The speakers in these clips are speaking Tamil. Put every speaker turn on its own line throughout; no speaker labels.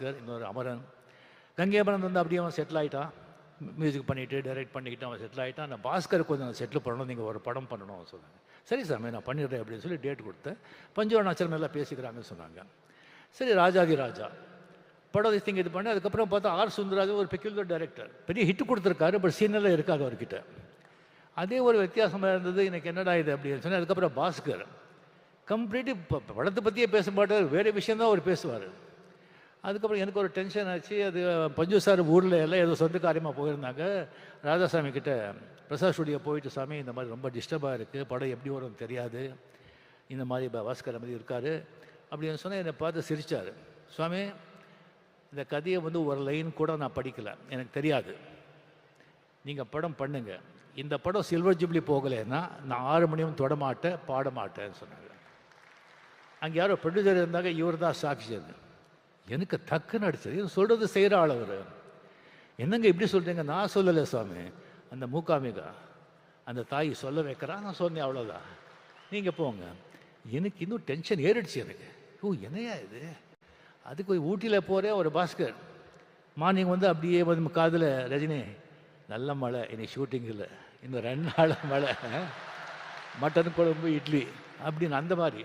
இன்னொரு அமரன். கங்கேபரன் வந்து அப்படியே அவன் செட்டில் ஆகிட்டான் மியூசிக் பண்ணிவிட்டு டைரக்ட் பண்ணிக்கிட்டு அவன் செட்டில் ஆகிட்டான் அந்த பாஸ்கர் கொஞ்சம் செட்டில் பண்ணணும். நீங்கள் ஒரு படம் பண்ணணும் சொன்னாங்க. சரி சாமி நான் பண்ணிடுறேன் அப்படின்னு சொல்லி டேட் கொடுத்தேன். பஞ்சவர்ணாச்சலம் எல்லாம் பேசிக்கிறாங்கன்னு சொன்னாங்க. சரி ராஜாதி ராஜா. படம் திங்க இது பண்ணி அதுக்கப்புறம் பார்த்தா ஆர் சுந்தராஜ் ஒரு பெக்யூலர் டைரக்டர் பெரிய ஹிட் கொடுத்துருக்காரு பட் சீனரில் இருக்காது அவர்கிட்ட. அதே ஒரு வித்தியாசமாக இருந்தது எனக்கு என்னடா இது அப்படின்னு சொன்னேன். அதுக்கப்புறம் பாஸ்கர். கம்ப்ளீட்டு இப்போ படத்தை பற்றியே பேச மாட்டார். வேறு விஷயந்தான் அவர் பேசுவார். அதுக்கப்புறம் எனக்கு ஒரு டென்ஷன் ஆச்சு. அது பஞ்சு சார் ஊரில் எல்லாம் ஏதோ சொந்த காரியமாக போயிருந்தாங்க. ராதாசாமி கிட்ட பிரசாத் ஸ்டுடியோ போயிட்டு சாமி இந்த மாதிரி ரொம்ப டிஸ்டர்பாக இருக்குது படம் எப்படி வரும்னு தெரியாது. இந்த மாதிரி பா- பாஸ்கர் மாதிரி இருக்கார். அப்படின்னு சொன்னால் என்னை பார்த்து சிரித்தார் சுவாமி இந்த கதையை வந்து ஒரு லைன் கூட நான் படிக்கலை. எனக்கு தெரியாது. நீங்கள் படம் பண்ணுங்கள் இந்த படம் சில்வர் ஜூப்ளி போகலைன்னா நான் ஆறு மணியும் தொடமாட்டேன் பாடமாட்டேன்னு சொன்னாங்க அங்கே யாரோ ப்ரொடியூசர் இருந்தாங்க. இவர் தான் சாட்சி எனக்கு டக்குன்னு அடிச்சது. இது சொல்கிறது செய்கிற ஆள் அவர். என்னங்க இப்படி சொல்கிறீங்க நான் சொல்லலை சுவாமி அந்த மூக்காமிகா அந்த தாய் சொல்ல வைக்கிறா நான் சொன்னேன் அவ்வளோதான் நீங்கள் போங்க. எனக்கு இன்னும் டென்ஷன் ஏறிடுச்சு எனக்கு. ஓ என்னையா இது? அதுக்கு போய் ஊட்டியில் போகிறேன் ஒரு பாஸ்கர். மார்னிங் வந்து அப்படியே வந்து காதில் ரஜினி நல்ல மழை இன்னைக்கு ஷூட்டிங் இல்லை. இன்னும் ரெண்டு நாள் மழை. மட்டன் குழம்பு இட்லி அப்படின்னு அந்த மாதிரி.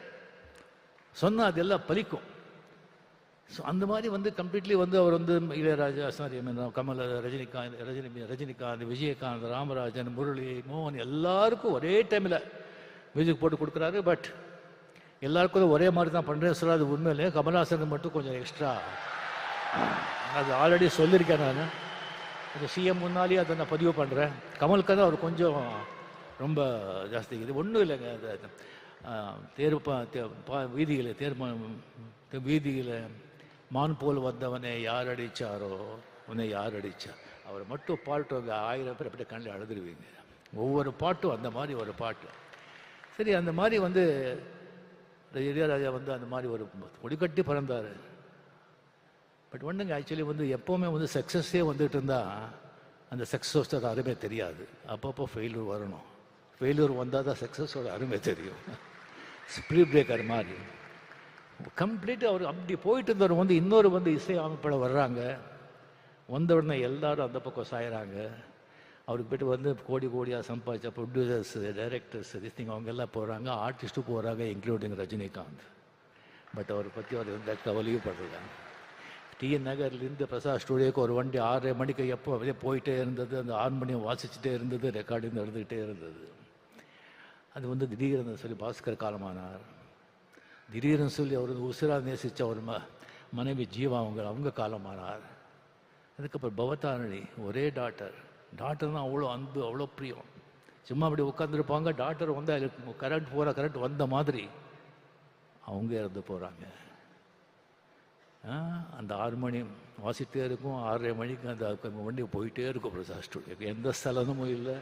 சொன்னால் அதெல்லாம் பலிக்கும். ஸோ அந்த மாதிரி வந்து கம்ப்ளீட்லி வந்து அவர் வந்து இளையராஜா சாரி கமல் ரஜினிகாந்த் ரஜினி ரஜினிகாந்த் விஜயகாந்த் ராமராஜன் முரளி மோகன் எல்லாருக்கும் ஒரே டைமில் மியூசிக் போட்டு கொடுக்குறாரு. பட் எல்லாருக்கும் ஒரே மாதிரி தான் பண்ணுறேன் சார் அது உண்மையிலே கமல்ஹாசனுக்கு மட்டும் கொஞ்சம் எக்ஸ்ட்ரா அது ஆல்ரெடி சொல்லியிருக்கேன் நான். அது சிஎம் முன்னாலேயே அதை நான் பதிவு பண்ணுறேன் கமலுக்கு தான் அவர் கொஞ்சம் ரொம்ப ஜாஸ்தி இது ஒன்றும் இல்லைங்க. அது ஆ, தேர் பா தே- பா- வீதியில் தேர் ம- வீதியில் மான் போல் வந்தவனை யார் அடிச்சாரோ உன்னை யார் அடித்தா அவர் மட்டும் பாட்டு ஆயிரம் பேர் அப்படியே கண்ணில் அழுதுருவீங்க. ஒவ்வொரு பாட்டும் அந்த மாதிரி ஒரு பாட்டு. சரி அந்த மாதிரி வந்து இளையராஜா வந்து அந்த மாதிரி ஒரு கொடிக்கட்டி பிறந்தார். பட் ஒன்றுங்க ஆக்சுவலி வந்து எப்போவுமே வந்து சக்ஸஸே வந்துட்டு இருந்தால் அந்த சக்ஸஸோட அருமை தெரியாது. அப்பப்போ ஃபெயிலூர் வரணும். ஃபெயிலூர் வந்தால் தான் சக்ஸஸோட அருமை தெரியும். ஸ்பீட் பிரேக்கர் மாதிரி. கம்ப்ளீட் அவர் அப்படி போயிட்டு இருந்தவர் வந்து இன்னொரு வந்து இசை அமைப்பில் வர்றாங்க. வந்த உடனே எல்லாரும் அந்த பக்கம் சாயிறாங்க. அவருக்கு போய்ட்டு வந்து கோடி கோடியாக சம்பாதிச்ச ப்ரொடியூசர்ஸ் டைரக்டர்ஸ் திஸ்திங் அவங்க எல்லாம் போகிறாங்க ஆர்டிஸ்ட்டும் போகிறாங்க இன்க்ளூடிங் ரஜினிகாந்த். பட் அவரை பற்றி அவர் எந்த கவலையும் படல. டிஎன் நகர்லேருந்து பிரசாத் ஸ்டூடியோக்கு ஒரு வண்டி ஆறரை மணிக்கு எப்போ அப்படியே போயிட்டே இருந்தது. அந்த ஆறு மணியும் வாசிச்சுட்டே இருந்தது. ரெக்கார்டிங் நடந்துக்கிட்டே இருந்தது. அது வந்து திடீர்னு சொல்லி பாஸ்கர் காலமானார். திடீர்னு சொல்லி அவர் வந்து உசிரா நேசித்த ஒரு ம மனைவி ஜீவா அவங்க அவங்க காலமானார். அதுக்கப்புறம் பவதாரணி ஒரே டாக்டர் டாக்டர் தான் அவ்வளோ அன்பு அவ்வளோ பிரியம். சும்மா அப்படி உட்காந்துருப்பாங்க டாக்டர் வந்து கரண்ட் போகிற கரண்ட் வந்த மாதிரி அவங்க இறந்து போகிறாங்க அந்த ஆறு மணி வாசிட்டே இருக்கும் ஆறரை மணிக்கு அந்த வண்டி போயிட்டே இருக்கும் பிரசாத் ஸ்டுடியோக்கு. எந்த ஸ்தலமும் இல்லை.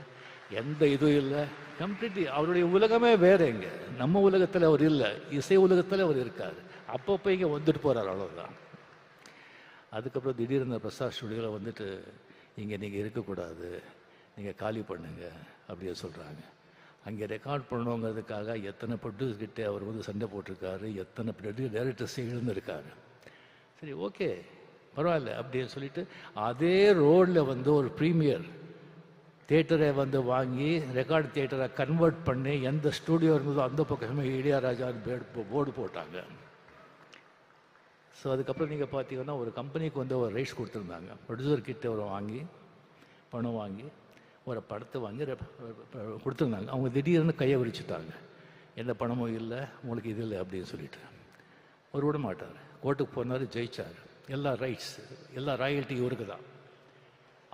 எந்த இதுவும் இல்லை. கம்ப்ளீட்லி அவருடைய உலகமே வேற இங்கே. நம்ம உலகத்தில் அவர் இல்லை. இசை உலகத்தில் அவர் இருக்கார். அப்பப்போ இங்கே வந்துட்டு போகிறார் அவ்வளோதான் அதுக்கப்புறம் திடீர்னு பிரசாத் ஸ்டுடியோவில் வந்துட்டு இங்கே நீங்கள் இருக்கக்கூடாது. நீங்கள் காலி பண்ணுங்க அப்படியே சொல்கிறாங்க அங்கே ரெக்கார்ட் பண்ணணுங்கிறதுக்காக எத்தனை ப்ரொடியூஸ் கிட்டே அவர் வந்து சண்டை போட்டிருக்காரு எத்தனை ப்ரொடியூஸ் டைரக்டர்ஸ் எழுந்திருக்காரு சரி ஓகே பரவாயில்ல அப்படின்னு சொல்லிட்டு அதே ரோடில் வந்து ஒரு ப்ரீமியர் தேட்டரை வந்து வாங்கி ரெக்கார்ட் தேட்டரை கன்வெர்ட் பண்ணி எந்த ஸ்டூடியோ இருந்ததோ அந்த பக்கமே இளையராஜான்னு பேர்டு போர்டு போட்டாங்க. ஸோ அதுக்கப்புறம் நீங்கள் பார்த்தீங்கன்னா ஒரு கம்பெனிக்கு வந்து ஒரு ரைட்ஸ் கொடுத்துருந்தாங்க. ப்ரொடியூசர் கிட்ட ஒரு வாங்கி பணம் வாங்கி ஒரு படத்தை வாங்கி கொடுத்துருந்தாங்க. அவங்க திடீர்னு கையை விரிச்சுட்டாங்க. எந்த பணமும் இல்லை உங்களுக்கு இது இல்லை அப்படின்னு சொல்லிட்டு. அவர் விட மாட்டார் கோர்ட்டுக்கு போனார் ஜெயிச்சார். எல்லா ரைட்ஸ் எல்லா ராயல்ட்டி இவருக்கு தான்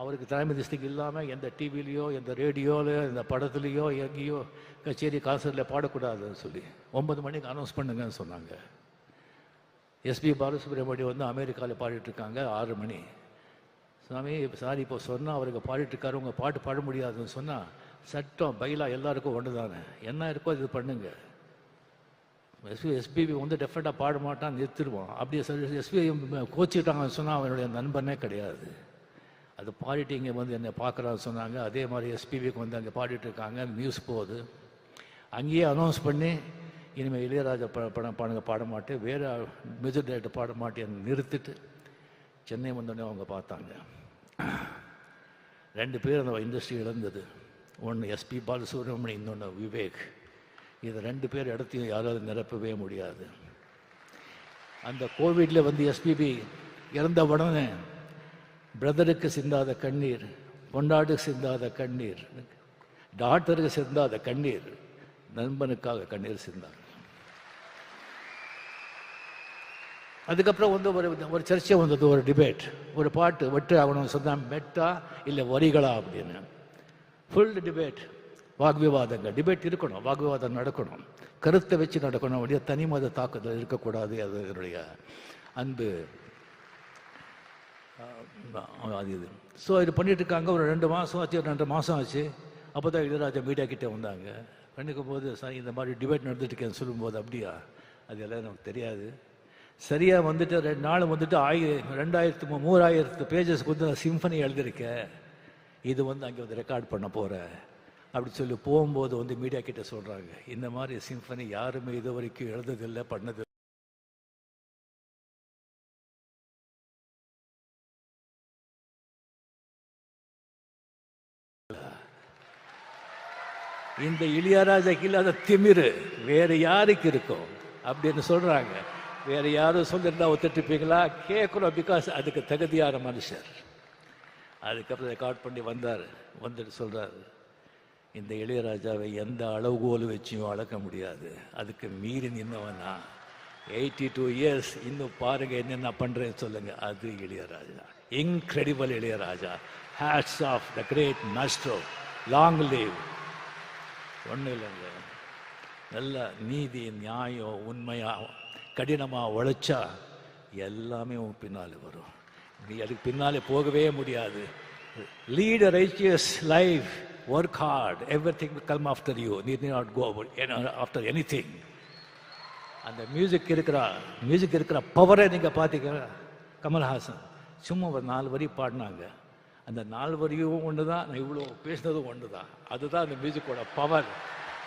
அவருக்கு தலைமை திஸ்திக்கு இல்லாமல் எந்த டிவிலையோ எந்த ரேடியோலையோ எந்த படத்துலேயோ எங்கேயோ கச்சேரி கான்சர்ட்டில் பாடக்கூடாதுன்னு சொல்லி ஒன்பது மணிக்கு அனௌன்ஸ் பண்ணுங்கன்னு சொன்னாங்க. எஸ்பி பாலசுப்ரமணியம் வந்து அமெரிக்காவில் பாடிட்டுருக்காங்க ஆறு மணி. சாமி சாரி இப்போ சொன்னால் அவருக்கு பாடிட்டுருக்காரு உங்கள் பாட்டு பாட முடியாதுன்னு சொன்னால் சட்டம் பைலா எல்லாருக்கும் ஒன்று தானே என்ன இருக்கோ இது பண்ணுங்க. எஸ்பி எஸ்பிபி வந்து டெஃபினட்டாக பாட மாட்டான்னு நிறுத்திடுவான். அப்படியே சொல்லி எஸ்பி கோச்சிக்கிட்டாங்கன்னு சொன்னால் அவனுடைய நண்பனே கிடையாது. அது பாடிட்டு இங்கே வந்து என்னை பார்க்குறாரு சொன்னாங்க. அதே மாதிரி எஸ்பிபிக்கு வந்து அங்கே பாடிட்டு இருக்காங்க நியூஸ் போகுது. அங்கேயே அனௌன்ஸ் பண்ணி இனிமேல் இளையராஜா ப படம் பாடுங்க பாட மாட்டேன். வேறு மியூசிக் டைரக்டர் பாட மாட்டேன் நிறுத்திட்டு சென்னை வந்தோடனே அவங்க பார்த்தாங்க. ரெண்டு பேர் அந்த இண்டஸ்ட்ரி இழந்தது. ஒன்று எஸ்பி பாலசுப்ரமணியம் இன்னொன்று விவேக். இது ரெண்டு பேர் இடத்தையும் யாராவது நிரப்பவே முடியாது. அந்த கோவிடில் வந்து எஸ்பிபி இறந்த உடனே பிரதருக்கு சிந்தாத கண்ணீர் பொண்டாட்டுக்கு சிந்தாத கண்ணீர் டாக்டருக்கு சிந்தாத கண்ணீர் நண்பனுக்காக கண்ணீர் சிந்தார். அதுக்கப்புறம் வந்து ஒரு ஒரு சர்ச்சை வந்தது ஒரு டிபேட் ஒரு பாட்டு வெட்டு ஆகணும்னு சொன்னான் மெட்டா இல்லை வரிகளா அப்படின்னு. ஃபுல் டிபேட் வாக்விவாதங்கள் டிபேட் இருக்கணும் வாக்விவாதம் நடக்கணும் கருத்தை வச்சு நடக்கணும் அப்படியே தனி மத தாக்குதல் இருக்கக்கூடாது அது என்னுடைய அன்பு. அது இது ஸோ இது பண்ணிட்டு இருக்காங்க ஒரு ரெண்டு மாதம் ஆச்சு ஒரு ரெண்டு மாதம் ஆச்சு. அப்போ தான் இளையராஜா மீடியா கிட்டே வந்தாங்க. பண்ணிக்கும் போது சார் இந்த மாதிரி டிபேட் நடந்துட்டு இருக்கேன்னு சொல்லும்போது அப்படியா? அது எல்லாம் நமக்கு தெரியாது. சரியாக வந்துட்டு ரெண்டு நாள் வந்துட்டு ஆயி ரெண்டாயிரத்து மூ- மூவாயிரத்து பேஜஸ்க்கு வந்து நான் சிம்பனி எழுதியிருக்கேன். இது வந்து அங்கே வந்து ரெக்கார்ட் பண்ண போகிறேன் அப்படி சொல்லி போகும்போது வந்து மீடியா கிட்டே சொல்கிறாங்க இந்த மாதிரி சிம்பனி யாருமே இது வரைக்கும் எழுததில்லை பண்ணது இந்த இளையராஜாக்கு இல்லாத திமிரு வேறு யாருக்கு இருக்கும் அப்படின்னு சொல்கிறாங்க வேற யாரும் சொல்லியிருந்தா ஒத்துட்டுப்பீங்களா கேட்குறோம் பிகாஸ் அதுக்கு தகுதியான மனுஷர். அதுக்கப்புறம் ரெக்கார்ட் பண்ணி வந்தார். வந்துட்டு சொல்கிறார் இந்த இளையராஜாவை எந்த அளவுகோல் வச்சியும் அளக்க முடியாது. அதுக்கு மீறி நின்னவனா? எயிட்டி டூ இயர்ஸ் இன்னும் பாருங்கள் என்னென்ன பண்ணுறேன்னு சொல்லுங்கள் அது Ilaiyaraaja. Incredible Ilaiyaraaja. Hats off the great master long live ஒன்றும் இல்லைங்க நல்ல நீதி நியாயம் உண்மையாக கடினமாக உழைச்சா எல்லாமே உன் பின்னாலே வரும். நீ அதுக்கு பின்னாலே போகவே முடியாது. Lead righteous life work hard every thing come after you need not go after any thing அந்த மியூசிக் இருக்கிற மியூசிக் இருக்கிற பவரை நீங்கள் பார்த்தீங்க கமல்ஹாசன் சும்மா ஒரு நாலு வரி பாடினாங்க. அந்த நாள் வரியும் ஒன்று தான் நான் இவ்வளோ பேசினதும் ஒன்று தான் அதுதான் அந்த மியூசிக்கோட பவர்.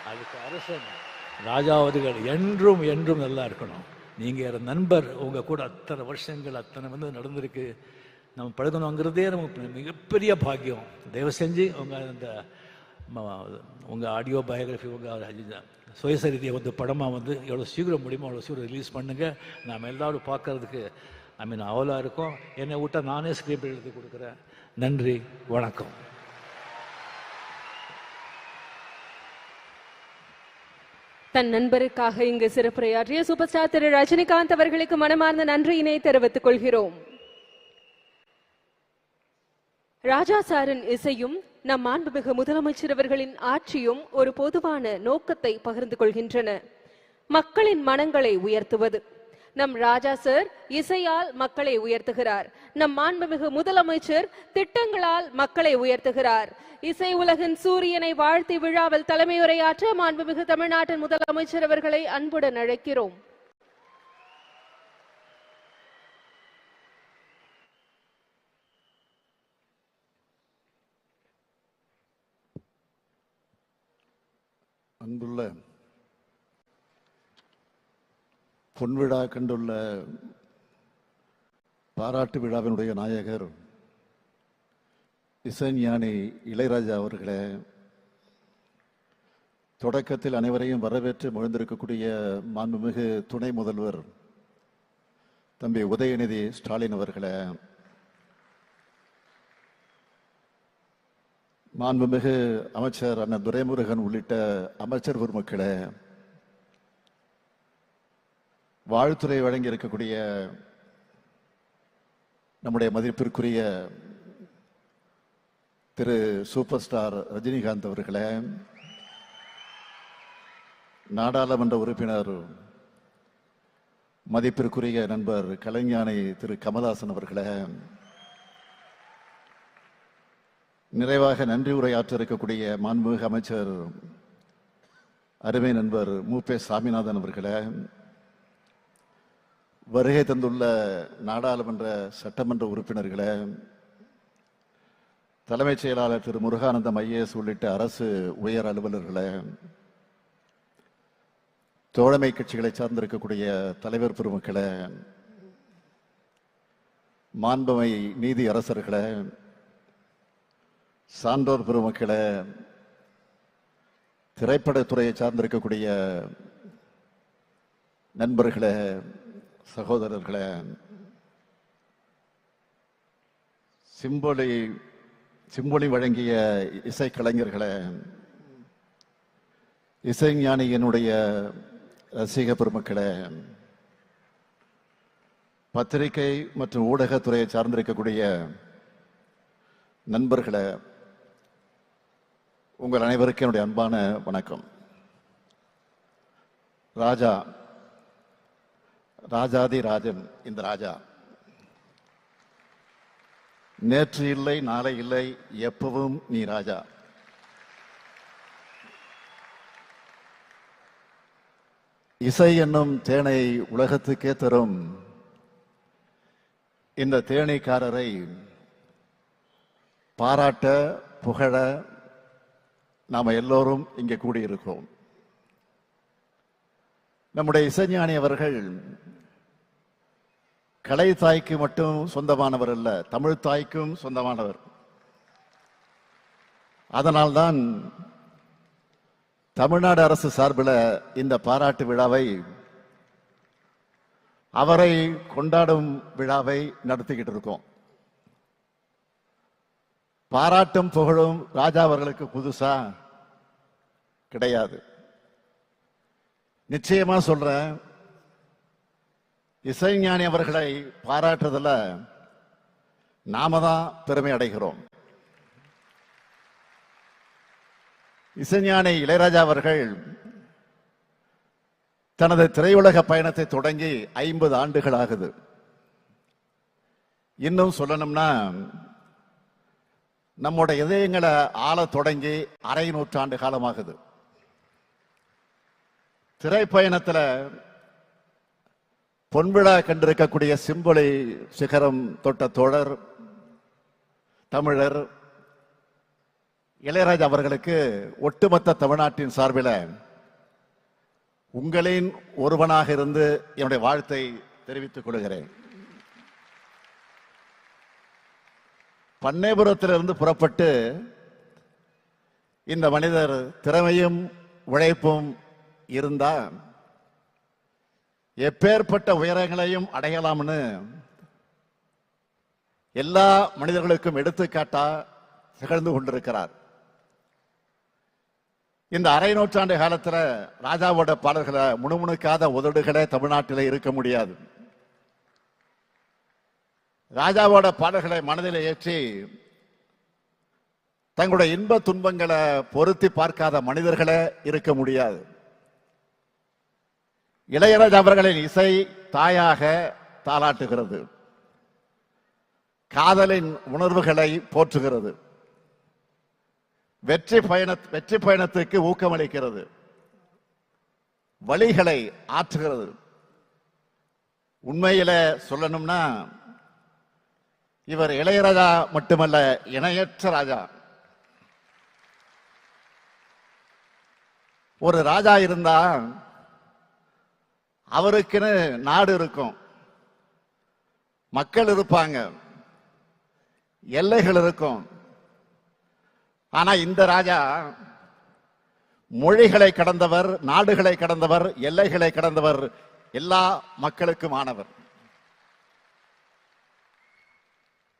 அதுக்கு அரசன் ராஜாவதிகள் என்றும் என்றும் நல்லா இருக்கணும். நீங்கள் நண்பர் உங்கள் கூட அத்தனை வருஷங்கள் அத்தனை வந்து நடந்திருக்கு. நம்ம பழகணுங்கிறதே நமக்கு மிகப்பெரிய பாக்கியம். தயவு செஞ்சு உங்கள் அந்த உங்கள் ஆடியோ பயோகிராஃபி உங்கள் சுயசரிதியை வந்து படமாக வந்து எவ்வளோ சீக்கிரம் முடியுமோ அவ்வளோ சீக்கிரம் ரிலீஸ் பண்ணுங்கள் நாம் எல்லோரும் பார்க்கறதுக்கு ஐ மீன் அவலாக இருக்கும். என்னை விட்டால் நானே ஸ்கிரிப்ட் எழுதி கொடுக்குறேன். நன்றி வணக்கம்.
தன் நண்பருக்காக இங்கு சிறப்புரையாற்றிய சூப்பர் ஸ்டார் திரு. ரஜினிகாந்த் அவர்களுக்கு மனமார்ந்த நன்றியினை தெரிவித்துக் கொள்கிறோம். ராஜா சாரின் இசையும் நம் மாண்புமிகு முதலமைச்சர் அவர்களின் ஆட்சியும் ஒரு பொதுவான நோக்கத்தை பகிர்ந்து கொள்கின்றன. மக்களின் மனங்களை உயர்த்துவது. நம் ராஜா சார் இசையால் மக்களை உயர்த்துகிறார். நம் மாண்புமிகு முதலமைச்சர் திட்டங்களால் மக்களை உயர்த்துகிறார். இசை உலகின் சூரியனை வாழ்த்தி விழாவில் தலைமையுரையாற்ற மாண்புமிகு தமிழ்நாட்டின் முதலமைச்சர் அவர்களை அன்புடன் அழைக்கிறோம்.
அன்புள்ள பொன்விழா கண்டுள்ள பாராட்டு விழாவினுடைய நாயகர் இசைஞானி இளையராஜா அவர்களே தொடக்கத்தில் அனைவரையும் வரவேற்று மகிழ்ந்திருக்கக்கூடிய மாண்புமிகு துணை முதல்வர் தம்பி உதயநிதி ஸ்டாலின் அவர்களே மாண்புமிகு அமைச்சர் அண்ணன் துரைமுருகன் உள்ளிட்ட அமைச்சர் பெருமக்களே வாழ்த்துறை வழங்கி இருக்கக்கூடிய நம்முடைய மதிப்பிற்குரிய திரு சூப்பர் ஸ்டார் ரஜினிகாந்த் அவர்களே நாடாளுமன்ற உறுப்பினர் மதிப்பிற்குரிய நண்பர் கலைஞானி திரு கமலாசன் அவர்களே நிறைவாக நன்றி உரையாற்ற இருக்கக்கூடிய மாண்புமிகு அமைச்சர் அருமை நண்பர் மு. சாமிநாதன் அவர்களே வருகை தந்துள்ள நாடாளுமன்ற சட்டமன்ற உறுப்பினர்களே தலைமைச் செயலாளர் திரு முருகானந்தம் ஐஏஎஸ் உள்ளிட்ட அரசு உயர் அலுவலர்களே தோழமை கட்சிகளை சார்ந்திருக்கக்கூடிய தலைவர் பெருமக்களே மாண்புமை நீதி அரசர்களே சான்றோர் பெருமக்களே திரைப்படத்துறையை சார்ந்திருக்கக்கூடிய நண்பர்களே சகோதரர்களே சிம்பொலி சிம்பொலி வழங்கிய இசைக்கலைஞர்களே இசைஞானியினுடைய ரசிக பெருமக்களே பத்திரிகை மற்றும் ஊடகத்துறையை சார்ந்திருக்கக்கூடிய நண்பர்களே உங்கள் அனைவருக்கும் என்னுடைய அன்பான வணக்கம். ராஜா ராஜாதி ராஜன் இந்த ராஜா. நேற்று இல்லை நாளை இல்லை எப்பவும் நீ ராஜா. இசை என்னும் தேனை உலகத்துக்கே தரும். இந்த தேனைக்காரரை பாராட்ட புகழ நாம எல்லோரும் இங்கே கூடியிருக்கிறோம் நம்முடைய இசைஞானி அவர்கள் கலை தாய்க்கு மட்டும் சொந்தமானவர் அல்ல தமிழ் தாய்க்கும் சொந்தமானவர். அதனால்தான் தமிழ்நாடு அரசு சார்பில் இந்த பாராட்டு விழாவை அவரை கொண்டாடும் விழாவை நடத்திக்கிட்டு இருக்கோம். பாராட்டும் புகழும் ராஜா அவர்களுக்கு புதுசா கிடையாது. நிச்சயமா சொல்றேன் இசைஞானி அவர்களை பாராட்டுறதுல நாம தான் பெருமை அடைகிறோம். இசைஞானி இளையராஜா அவர்கள் தனது திரையுலக பயணத்தை தொடங்கி ஐம்பது ஆண்டுகள் ஆகுது. இன்னும் சொல்லணும்னா நம்முடைய இதயங்களை ஆள தொடங்கி அரை நூற்றாண்டு காலமாகுது. திரைப்பயணத்துல பொன்விழா கண்டிருக்கக்கூடிய சிம்பொலை சிகரம் தொட்ட தோழர் தமிழர் இளையராஜா அவர்களுக்கு ஒட்டுமொத்த தமிழ்நாட்டின் சார்பில் உங்களின் ஒருவனாக இருந்து என்னுடைய வாழ்த்தை தெரிவித்துக் கொள்கிறேன். பண்ணைபுரத்திலிருந்து புறப்பட்டு இந்த மனிதர் திறமையும் உழைப்பும் இருந்தால் எப்பேற்பட்ட உயரங்களையும் அடையலாம்னு எல்லா மனிதர்களுக்கும் எடுத்துக்காட்டா திகழ்ந்து கொண்டிருக்கிறார். இந்த அரை நூற்றாண்டு காலத்துல ராஜாவோட பாடல்களை முணுமுணுக்காத உதடுகளே தமிழ்நாட்டில் இருக்க முடியாது. ராஜாவோட பாடல்களை மனதில் ஏற்றி தங்களுடைய இன்ப துன்பங்களை பொருத்தி பார்க்காத மனிதர்களே இருக்க முடியாது. இளையராஜா அவர்களின் இசை தாயாக தாளாட்டுகிறது. காதலின் உணர்வுகளை போற்றுகிறது. வெற்றி பயண வெற்றி பயணத்துக்கு ஊக்கமளிக்கிறது. வழிகளை ஆற்றுகிறது. உண்மையில சொல்லணும்னா இவர் இளையராஜா மட்டுமல்ல இணையற்ற ராஜா. ஒரு ராஜா இருந்தா அவருக்குன்னு நாடு இருக்கும். மக்கள் இருப்பாங்க. எல்லைகள் இருக்கும். ஆனா இந்த ராஜா மொழிகளை கடந்தவர் நாடுகளை கடந்தவர் எல்லைகளை கடந்தவர் எல்லா மக்களுக்கும் ஆனவர்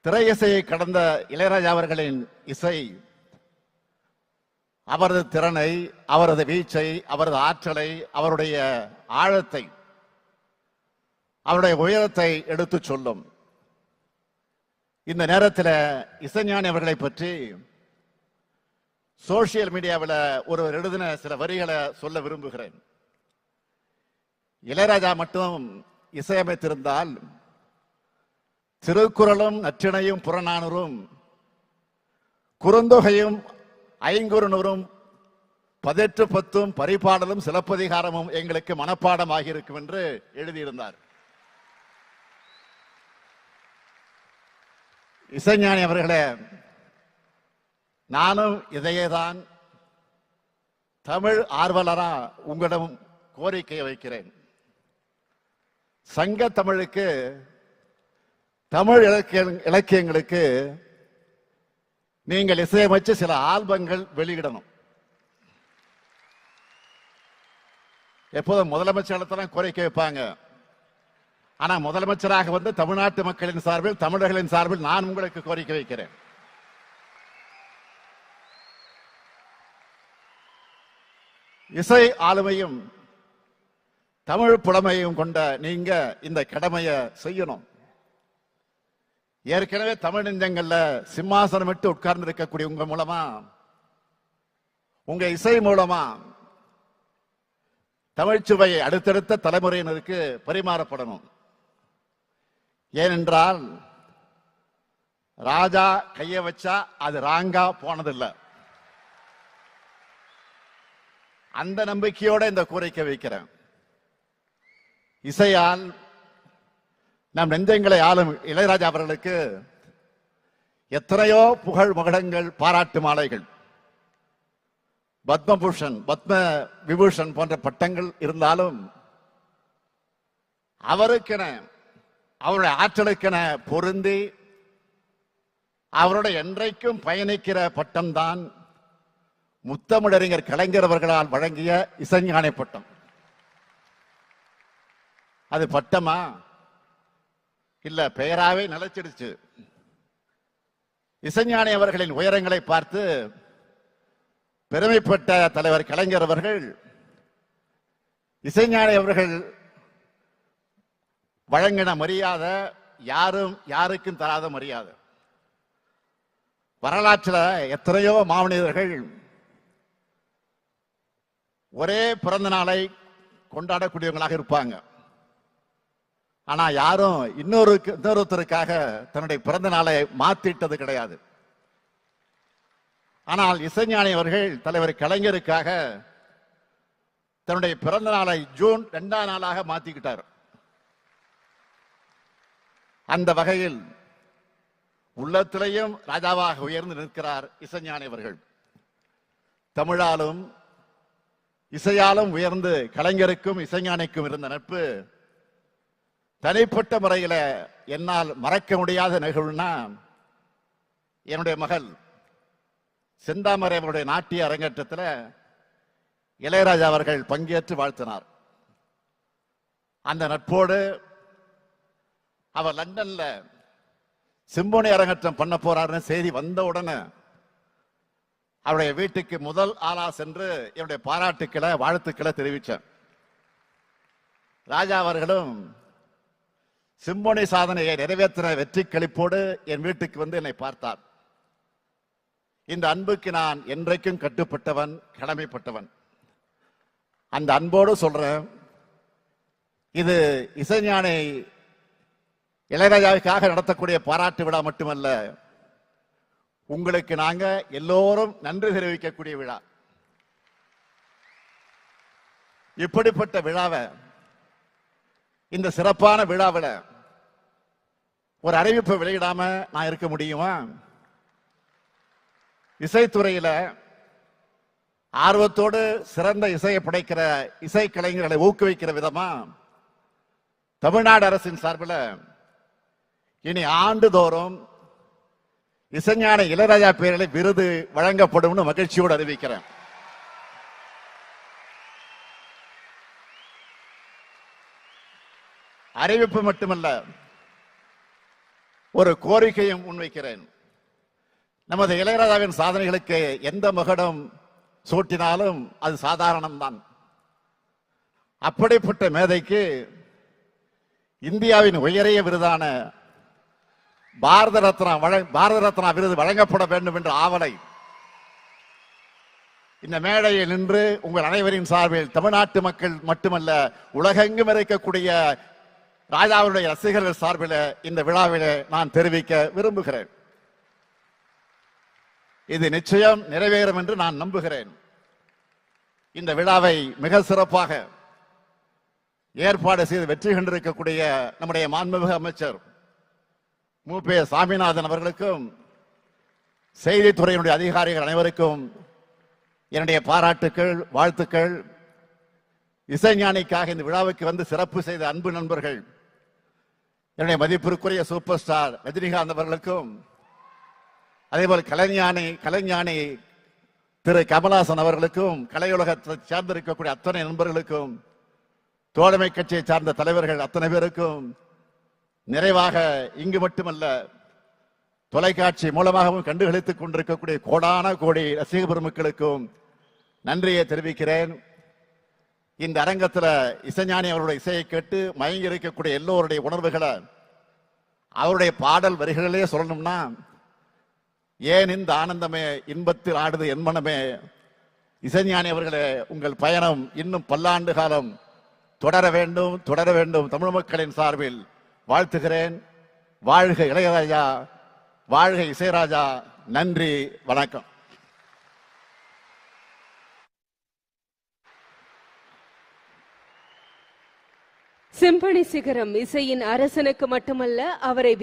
திரை இசையை கடந்த இளையராஜா அவர்களின் இசை அவரது திறனை அவரது வீச்சை அவரது ஆற்றலை அவருடைய ஆழத்தை அவருடைய உயரத்தை எடுத்துச் சொல்லும். இந்த நேரத்தில் இசைஞானி அவர்களை பற்றி சோசியல் மீடியாவில் ஒருவர் எழுதின சில வரிகளை சொல்ல விரும்புகிறேன். இளையராஜா மட்டும் இசையமைத்திருந்தால் திருக்குறளும் நற்றிணையும் புறநானூறும் குறுந்தொகையும் ஐங்குறுநூறும் பதினெட்டு பத்தும் பரிபாடலும் சிலப்பதிகாரமும் எங்களுக்கு மனப்பாடமாகி இருக்கும் என்று எழுதியிருந்தார். இசைஞானி அவர்களே நானும் இதையேதான் தமிழ் ஆர்வலரா உங்களிடம் கோரிக்கை வைக்கிறேன். சங்க தமிழுக்கு தமிழ் இலக்கிய இலக்கியங்களுக்கு நீங்கள் இசையமைச்சு சில ஆல்பங்கள் வெளியிடணும். எப்போதும் முதலமைச்சர் கோரிக்கை வைப்பாங்க. ஆனா முதலமைச்சராக வந்து தமிழ்நாட்டு மக்களின் சார்பில் தமிழர்களின் சார்பில் நான் உங்களுக்கு கோரிக்கை வைக்கிறேன். இசை ஆளுமையும் தமிழ் புலமையும் கொண்ட நீங்க இந்த கடமையை செய்யணும். ஏற்கனவே தமிழ் நெஞ்சங்கள்ல சிம்மாசனம் விட்டு உட்கார்ந்து இருக்கக்கூடிய உங்க மூலமா உங்க இசை மூலமா தமிழ்ச்சுவையை அடுத்தடுத்த தலைமுறையினருக்கு பரிமாறப்படணும். ஏனென்றால் ராஜா கைய வச்சா அது ராங்கா போனதில்லை. அந்த நம்பிக்கையோட இந்த கூரைக்க வைக்கிறேன். இசையால் நம் நெஞ்சங்களை ஆளும் இளையராஜா அவர்களுக்கு எத்தனையோ புகழ் மகடங்கள் பாராட்டு மாலைகள். பத்மபூஷன் பத்ம விபூஷன் போன்ற பட்டங்கள் இருந்தாலும் அவருக்கென அவருடைய ஆற்றலுக்கென பொருந்தி அவருடைய என்றைக்கும் பயணிக்கிற பட்டம்தான் முத்தமிழறிஞர் கலைஞர் அவர்களால் வழங்கிய இசைஞானை பட்டம். அது பட்டமா? இல்ல பெயராவே நிலைச்சிடுச்சு. இசைஞானி அவர்களின் உயரங்களை பார்த்து பெருமைப்பட்ட தலைவர் கலைஞர் அவர்கள் இசைஞானி அவர்கள் வழங்கின மரியாதை யாரும் யாருக்கும் தராத மரியாதை. வரலாற்றில் எத்தனையோ மாமனிதர்கள் ஒரே பிறந்த நாளை கொண்டாடக்கூடியவங்களாக இருப்பாங்க. ஆனா யாரும் இன்னொரு இன்னொருத்தருக்காக தன்னுடைய பிறந்த நாளை மாத்திட்டது கிடையாது. ஆனால் இசைஞானி அவர்கள் தலைவர் கலைஞருக்காக தன்னுடைய பிறந்த நாளை ஜூன் ரெண்டாம் நாளாக மாத்திக்கிட்டார். அந்த வகையில் உள்ளத்திலையும் ராஜாவாக உயர்ந்து நிற்கிறார் இசைஞானி அவர்கள். தமிழாலும் இசையாலும் உயர்ந்து கலைஞருக்கும் இசைஞானிக்கும் இருந்த நட்பு தனிப்பட்ட முறையில என்னால் மறக்க முடியாத நிகழ்வுனா என்னுடைய மகள் செந்தாமரை அவருடைய நாட்டிய அரங்கேற்றத்தில் இளையராஜா அவர்கள் பங்கேற்று வாழ்த்தினார். அந்த நட்போடு அவர் லண்டன்ல சிம்போனி அரங்கற்றம் பண்ண போறாருன்னு செய்தி வந்த உடனே அவருடைய வீட்டுக்கு முதல் ஆளா சென்று என்னுடைய பாராட்டுக்களை வாழ்த்துக்களை தெரிவித்தேன் ராஜா அவர்களும் சிம்போனி சாதனையை நிறைவேற்றின வெற்றி கழிப்போடு என் வீட்டுக்கு வந்து என்னை பார்த்தார். இந்த அன்புக்கு நான் என்றைக்கும் கட்டுப்பட்டவன் கடமைப்பட்டவன். அந்த அன்போடு சொல்றேன் இது இசைஞானி இளையராஜாவுக்காக நடத்தக்கூடிய பாராட்டு விழா மட்டுமல்ல உங்களுக்கு நாங்க எல்லோரும் நன்றி தெரிவிக்கக்கூடிய விழா. இப்படிப்பட்ட விழாவை இந்த சிறப்பான விழாவில் ஒரு அறிவிப்பை வெளியிடாம நான் இருக்க முடியுமா? இசைத்துறையில ஆர்வத்தோடு சிறந்த இசையை படைக்கிற இசை கலைஞர்களை ஊக்குவிக்கிற விதமா தமிழ்நாடு அரசின் சார்பில் இனி ஆண்டுதோறும் இசைஞான இளையராஜா பேரில் விருது வழங்கப்படும்னு மகிழ்ச்சியோடு அறிவிக்கிறேன். அறிவிப்பு மட்டுமல்ல ஒரு கோரிக்கையும் முன்வைக்கிறேன். நமது இளையராஜாவின் சாதனைகளுக்கு எந்த மகடம் சூட்டினாலும் அது சாதாரணம்தான். அப்படிப்பட்ட மேதைக்கு இந்தியாவின் உயரிய விருதான பாரத ரத்னா பாரத ரத்னா விருது வழங்கப்பட வேண்டும் என்ற ஆவலை இந்த மேடையில் நின்று உங்கள் அனைவரின் சார்பில் தமிழ்நாட்டு மக்கள் மட்டுமல்ல உலகெங்கும் இருக்கக்கூடிய ராஜாவுடைய ரசிகர்கள் சார்பில் இந்த விழாவில் நான் தெரிவிக்க விரும்புகிறேன். இது நிச்சயம் நிறைவேறும் என்று நான் நம்புகிறேன். இந்த விழாவை மிக சிறப்பாக ஏற்பாடு செய்து வெற்றி கண்டிருக்கக்கூடிய நம்முடைய மாண்புமிகு அமைச்சர் மு. பே. சாமிநாதன் அவர்களுக்கும் செய்தித்துறையினுடைய அதிகாரிகள் அனைவருக்கும் என்னுடைய பாராட்டுக்கள் வாழ்த்துக்கள். இசைஞானிக்காக இந்த விழாவுக்கு வந்து சிறப்பு செய்த அன்பு நண்பர்கள் என்னுடைய மதிப்பிற்குரிய சூப்பர் ஸ்டார் ரஜினிகாந்த் அவர்களுக்கும் அதேபோல் கலைஞானி கலைஞானி திரு. கமலாசன் அவர்களுக்கும் கலையுலகத்தை சார்ந்திருக்கக்கூடிய அத்தனை நண்பர்களுக்கும் தோழமை கட்சியை சார்ந்த தலைவர்கள் அத்தனை பேருக்கும் நிறைவாக இங்கு மட்டுமல்ல தொலைக்காட்சி மூலமாகவும் கண்டுகளித்துக் கொண்டிருக்கக்கூடிய கோடான கோடி ரசிக பெருமக்களுக்கும் நன்றியை தெரிவிக்கிறேன். இந்த அரங்கத்தில் இசைஞானி அவருடைய இசையை கேட்டு மயங்கி இருக்கக்கூடிய எல்லோருடைய உணர்வுகளை அவருடைய பாடல் வரிகளிலே சொல்லணும்னா ஏன் இந்த ஆனந்தமே இன்பத்தில் ஆடுது என் மனமே? இசைஞானி அவர்களே உங்கள் பயணம் இன்னும் பல்லாண்டு காலம் தொடர வேண்டும் தொடர வேண்டும் தமிழ் மக்களின் சார்பில். வாழ்த்துகிறேன். வாழ்க இளையராஜா வாழ்க இசைராஜா நன்றி வணக்கம்.
சிம்பனி சிகரம் இசையின் அரசனுக்கு மட்டுமல்ல அவரை